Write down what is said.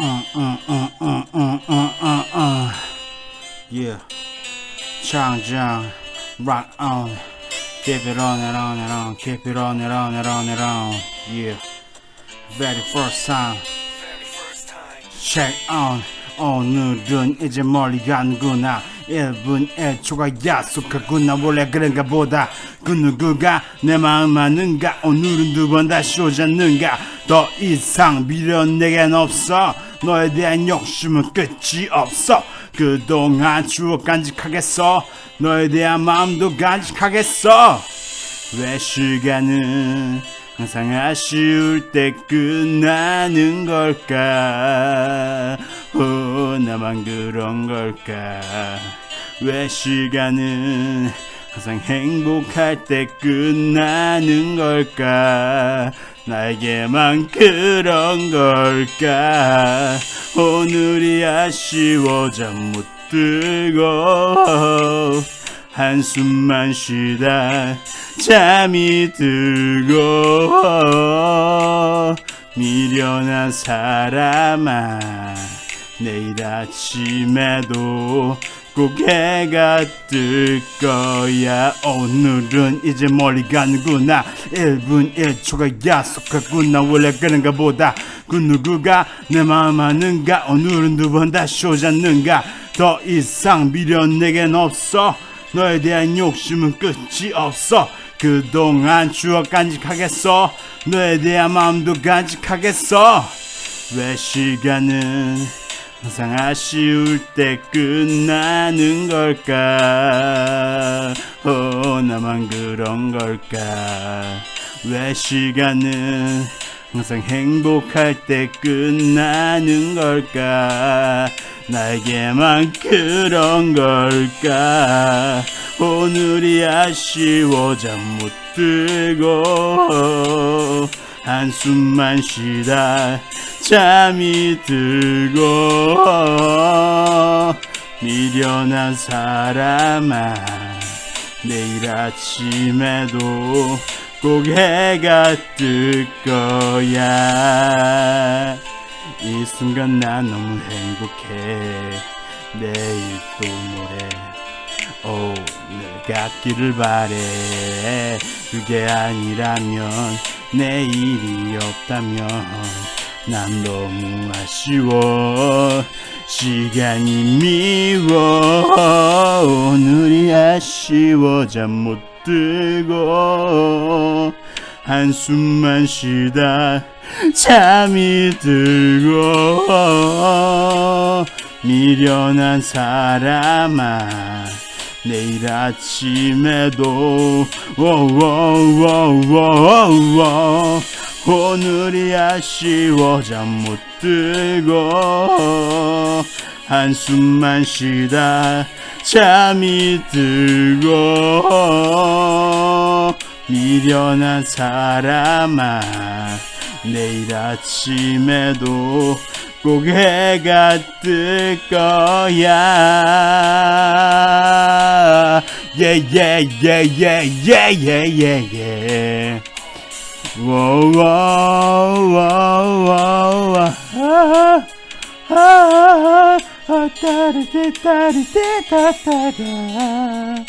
uh, uh, uh, uh, uh, uh, uh, uh. Yeah. Changjiang, rock on. Keep it on and on and on. Keep it on and on and on and on. Yeah. Very first time. Check on. 오늘은 이제 멀리 가는구나 1분 1초가 약속하구나 원래 그런가 보다 그 누구가 내 마음 아는가 오늘은 두 번 다시 오잖는가 더 이상 미련 내겐 없어 너에 대한 욕심은 끝이 없어. 그동안 추억 간직하겠어? 너에 대한 마음도 간직하겠어? 왜 시간은 항상 아쉬울 때 끝나는 걸까? 오 나만 그런 걸까? 왜 시간은 항상 행복할 때 끝나는 걸까? 나에게만 그런 걸까? 오늘이 아쉬워 잠 못 들고 한숨만 쉬다 잠이 들고 미련한 사람아 내일 아침에도 꼭 해가 뜰 거야. 오늘은 이제 멀리 가는구나. 1분 1초가 약속하구나. 원래 그런가 보다. 그 누구가 내 마음 아는가? 오늘은 두 번 다시 오잖는가? 더 이상 미련 내겐 없어. 너에 대한 욕심은 끝이 없어. 그동안 추억 간직하겠어. 너에 대한 마음도 간직하겠어. 왜 시간은 항상 아쉬울 때 끝나는 걸까? 오 나만 그런 걸까? 왜 시간은 항상 행복할 때 끝나는 걸까? 나에게만 그런 걸까? 오늘이 아쉬워 잠 못 들고 한숨만 쉬다 잠이 들고 미련한 사람아 내일 아침에도 꼭 해가 뜰 거야. 이 순간 난 너무 행복해. 내일 또 모레 오, 늘 같기를 바래. 그게 아니라면 내일이 없다면 난 너무 아쉬워. 시간이 미워. 오늘이 아쉬워. 잠 못 들고 한숨만 쉬다 잠이 들고 미련한 사람아 내일 아침에도 워워워워워 오늘이 아쉬워 잠 못 들고 한숨만 쉬다 잠이 들고 미련한 사람아 내일 아침에도 꼭 해가 뜰 거야 yeah yeah yeah yeah yeah yeah yeah yeah. Wow wow wow wow. Ha ha ha ha. Ta ta ta ta ta ta.